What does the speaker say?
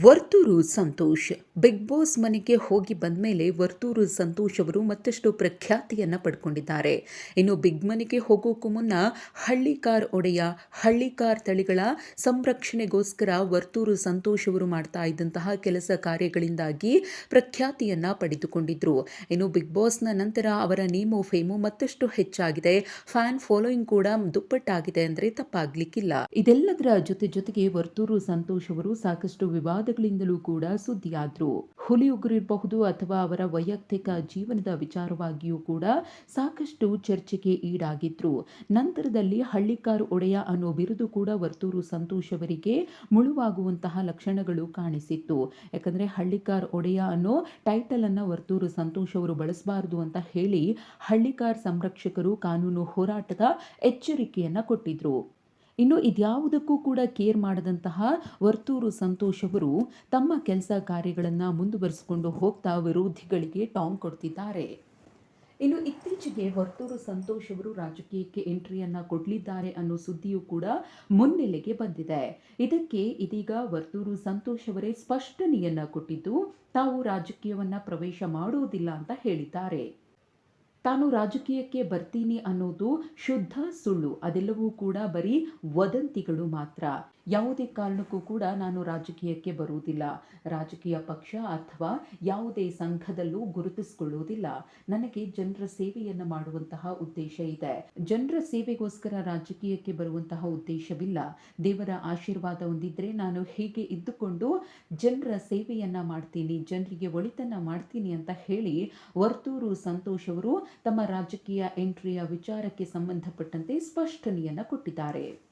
Varthur Santosh. Big boss ಮನೆಗೆ ಹೋಗಿ ಬಂದ ಮೇಲೆ ವರ್ತೂರು ಸಂತೋಷ್ ಅವರು ಮತ್ತಷ್ಟು ಪ್ರಖ್ಯಾತಿಯನ್ನು ಪಡ್ಕೊಂಡಿದ್ದಾರೆ. ಇನ್ನು ಬಿಗ್ ಮನೆಗೆ ಹೋಗೋಕ್ಕೂ ಮುನ್ನ ಹಳ್ಳಿಕಾರ್ ಒಡೆಯ ಹಳ್ಳಿಕಾರ್ ತಳಿಗಳ ಸಂರಕ್ಷಣೆಗೋಸ್ಕರ ವರ್ತೂರು ಸಂತೋಷ್ ಅವರು ಮಾಡ್ತಾ ಇದ್ದಂತಹ ಕೆಲಸ ಕಾರ್ಯಗಳಿಂದಾಗಿ ಪ್ರಖ್ಯಾತಿಯನ್ನು ಪಡೆದುಕೊಂಡಿದ್ರು. ಇನ್ನು ಬಿಗ್ ಬಾಸ್ನ ನಂತರ ಅವರ ನೇಮು, ಫೇಮು ಮತ್ತಷ್ಟು ಹೆಚ್ಚಾಗಿದೆ. ಫ್ಯಾನ್ ಫಾಲೋಯಿಂಗ್ ಕೂಡ ದುಪ್ಪಟ್ಟಾಗಿದೆ ಅಂದರೆ ತಪ್ಪಾಗ್ಲಿಕ್ಕಿಲ್ಲ. ಇದೆಲ್ಲದರ ಜೊತೆ ಜೊತೆಗೆ ವರ್ತೂರು ಸಂತೋಷ್ ಅವರು ಸಾಕಷ್ಟು ವಿವಾದಗಳಿಂದಲೂ ಕೂಡ ಸುದ್ದಿಯಾದ್ರು. ಹುಲಿ ಉಗುರಿರಬಹುದು ಅಥವಾ ಅವರ ವೈಯಕ್ತಿಕ ಜೀವನದ ವಿಚಾರವಾಗಿಯೂ ಕೂಡ ಸಾಕಷ್ಟು ಚರ್ಚೆಗೆ ಈಡಾಗಿದ್ರು. ನಂತರದಲ್ಲಿ ಹಳ್ಳಿಕಾರ್ ಒಡೆಯ ಅನ್ನೋ ಬಿರುದು ಕೂಡ ವರ್ತೂರು ಸಂತೋಷ್ ಅವರಿಗೆ ಮುಳುವಾಗುವಂತಹ ಲಕ್ಷಣಗಳು ಕಾಣಿಸಿತ್ತು. ಯಾಕಂದ್ರೆ ಹಳ್ಳಿಕಾರ್ ಒಡೆಯ ಅನ್ನೋ ಟೈಟಲ್ ಅನ್ನ ವರ್ತೂರು ಸಂತೋಷ್ ಅವರು ಬಳಸಬಾರದು ಅಂತ ಹೇಳಿ ಹಳ್ಳಿಕಾರ್ ಸಂರಕ್ಷಕರು ಕಾನೂನು ಹೋರಾಟದ ಎಚ್ಚರಿಕೆಯನ್ನ ಕೊಟ್ಟಿದ್ರು. ಇನ್ನು ಇದ್ಯಾವುದಕ್ಕೂ ಕೂಡ ಕೇರ್ ಮಾಡದಂತಹ ವರ್ತೂರು ಸಂತೋಷ್ ಅವರು ತಮ್ಮ ಕೆಲಸ ಕಾರ್ಯಗಳನ್ನು ಮುಂದುವರಿಸಿಕೊಂಡು ಹೋಗ್ತಾ ವಿರೋಧಿಗಳಿಗೆ ಟಾಂಗ್ ಕೊಡ್ತಿದ್ದಾರೆ. ಇನ್ನು ಇತ್ತೀಚೆಗೆ ವರ್ತೂರು ಸಂತೋಷ್ ಅವರು ರಾಜಕೀಯಕ್ಕೆ ಎಂಟ್ರಿಯನ್ನು ಕೊಡಲಿದ್ದಾರೆ ಅನ್ನೋ ಸುದ್ದಿಯೂ ಕೂಡ ಮುನ್ನೆಲೆಗೆ ಬಂದಿದೆ. ಇದಕ್ಕೆ ಇದೀಗ ವರ್ತೂರು ಸಂತೋಷ್ ಅವರೇ ಸ್ಪಷ್ಟನೆಯನ್ನು ಕೊಟ್ಟಿದ್ದು, ತಾವು ರಾಜಕೀಯವನ್ನ ಪ್ರವೇಶ ಮಾಡುವುದಿಲ್ಲ ಅಂತ ಹೇಳಿದ್ದಾರೆ. ತಾನು ರಾಜಕೀಯಕ್ಕೆ ಬರ್ತೀನಿ ಅನ್ನೋದು ಶುದ್ಧ ಸುಳ್ಳು. ಅದೆಲ್ಲವೂ ಕೂಡ ಬರೀ ವದಂತಿಗಳು ಮಾತ್ರ. ಯಾವುದೇ ಕಾರಣಕ್ಕೂ ಕೂಡ ನಾನು ರಾಜಕೀಯಕ್ಕೆ ಬರುವುದಿಲ್ಲ. ರಾಜಕೀಯ ಪಕ್ಷ ಅಥವಾ ಯಾವುದೇ ಸಂಘದಲ್ಲೂ ಗುರುತಿಸಿಕೊಳ್ಳುವುದಿಲ್ಲ. ನನಗೆ ಜನರ ಸೇವೆಯನ್ನು ಮಾಡುವಂತಹ ಉದ್ದೇಶ ಇದೆ. ಜನರ ಸೇವೆಗೋಸ್ಕರ ರಾಜಕೀಯಕ್ಕೆ ಬರುವಂತಹ ಉದ್ದೇಶವಿಲ್ಲ. ದೇವರ ಆಶೀರ್ವಾದ ಹೊಂದಿದ್ರೆ ನಾನು ಹೀಗೆ ಇದ್ದುಕೊಂಡು ಜನರ ಸೇವೆಯನ್ನ ಮಾಡ್ತೀನಿ, ಜನರಿಗೆ ಒಳಿತನ್ನ ಮಾಡ್ತೀನಿ ಅಂತ ಹೇಳಿ ವರ್ತೂರು ಸಂತೋಷ್ ಅವರು ತಮ್ಮ ರಾಜಕೀಯ ಎಂಟ್ರಿಯ ವಿಚಾರಕ್ಕೆ ಸಂಬಂಧಪಟ್ಟಂತೆ ಸ್ಪಷ್ಟನೆಯನ್ನು ಕೊಟ್ಟಿದ್ದಾರೆ.